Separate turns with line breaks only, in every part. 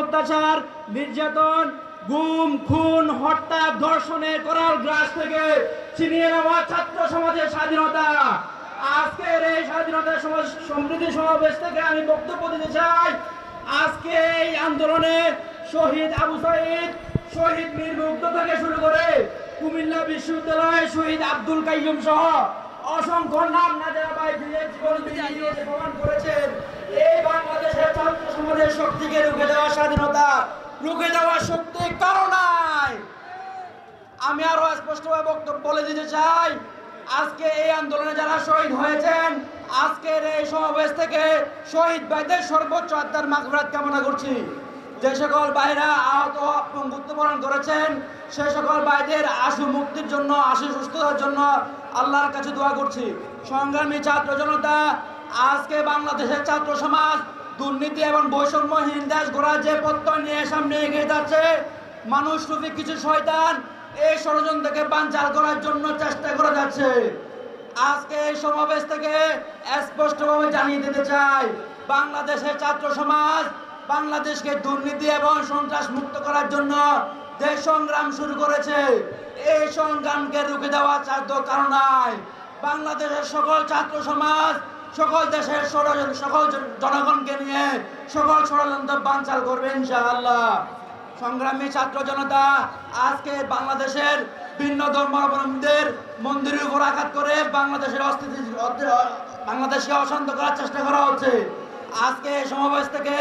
অত্যাচার নির্যাতন গুম খুন হত্যা ধর্ষণের করার গ্রাস থেকে ছিনিয়ে নেওয়া ছাত্র সমাজের স্বাধীনতা। আজকের এই স্বাধীনতা সমাজ সমৃদ্ধি সমাবেশ থেকে আমি বক্তব্য দিতে চাই। আজকে এই আন্দোলনে শহীদ আবু সাইদ শহীদ মীর মুগ্ধ থেকে শুরু করে কুমিল্লা বিশ্ববিদ্যালয়ে শহীদ আব্দুল কাইয়ুম সহ অসংখ্য নাম না যারা ভাই জীবন প্রমাণ করেছেন রুখে দেওয়া শক্তি কারও নাই। আমি আরও স্পষ্টভাবে বক্তব্য বলে দিতে চাই, আজকে এই আন্দোলনে যারা শহীদ হয়েছেন, আজকের এই সমাবেশ থেকে শহীদ ভাইদের সর্বোচ্চ আত্মার মাগফিরাত কামনা করছি। যে সকল ভাইরা আহত মৃত্যুবরণ করেছেন, সে সকল ভাইদের আশু মুক্তির জন্য, আশু সুস্থতার জন্য আল্লাহর কাছে দোয়া করছি। সংগ্রামী ছাত্র জনতা, আজকে বাংলাদেশের ছাত্র সমাজ দুর্নীতি এবং বৈষম্যহীন দেশ গড়ার যে প্রত্যয় নিয়ে সামনে এগিয়ে যাচ্ছে, মানুষ রূপী কিছু শয়তান এই ষড়যন্ত্রকে বানচাল করার জন্য চেষ্টা করে যাচ্ছে। আজকে এই সমাবেশ থেকে স্পষ্টভাবে জানিয়ে দিতে চাই, বাংলাদেশের ছাত্র সমাজ বাংলাদেশকে দুর্নীতি এবং সন্ত্রাস মুক্ত করার জন্য যে সংগ্রাম শুরু করেছে। এই সংগ্রামকে রুখে দেওয়া চাদ্য কারণ নাই। বাংলাদেশের সকল ছাত্র সমাজ সকল দেশের ষড়যন্ত্র, সকল জনগণকে নিয়ে সকল ষড়যন্ত্র বানচাল করবে ইনশাআল্লাহ। সংগ্রামী ছাত্র জনতা, আজকে বাংলাদেশের ভিন্ন ধর্মাবলম্বীদের মন্দিরের উপর আঘাত করে বাংলাদেশের অস্থিতি বাংলাদেশকে অশান্ত করার চেষ্টা করা হচ্ছে। আজকে সমাবেশ থেকে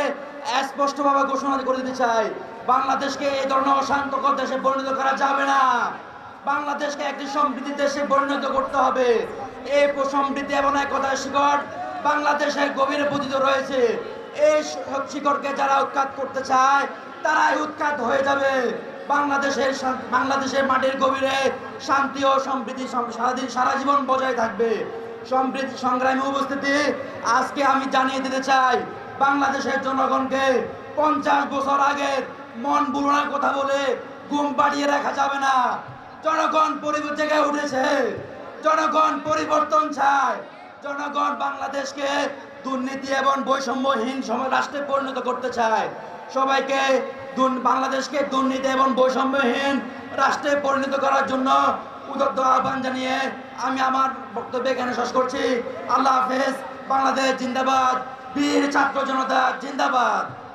স্পষ্টভাবে ঘোষণা করে দিতে চাই, বাংলাদেশকে এই ধরনের অশান্তকর দেশে পরিণত করা যাবে না। বাংলাদেশকে একটি সমৃদ্ধি দেশে পরিণত করতে হবে। এই সমৃদ্ধি এবং একতার শিকড় বাংলাদেশের গভীরে পতিত রয়েছে। এই শিকড়কে যারা উৎখাত করতে চায়, তারাই উৎখাত হয়ে যাবে। বাংলাদেশের বাংলাদেশের মাটির গভীরে শান্তি ও সমৃদ্ধি সারাদিন সারা জীবন বজায় থাকবে। সমৃদ্ধি সংগ্রামী উপস্থিতি, আজকে আমি জানিয়ে দিতে চাই, বাংলাদেশের জনগণকে পঞ্চাশ বছর আগের মন বুলনার কথা বলে ঘুম পাড়িয়ে রাখা যাবে না। জনগণ পরিবর্তন উঠেছে। জনগণ পরিবর্তন চায়। জনগণ বাংলাদেশকে দুর্নীতি এবং বৈষম্যহীন সম- রাষ্ট্রে পরিণত করতে চায়। সবাইকে বাংলাদেশকে দুর্নীতি এবং বৈষম্যহীন রাষ্ট্রে পরিণত করার জন্য উদত্ত আহ্বান জানিয়ে আমি আমার বক্তব্য এখানে শেষ করছি। আল্লাহ হাফেজ, বাংলাদেশ জিন্দাবাদ, বীর ছাত্র জনতা জিন্দাবাদ।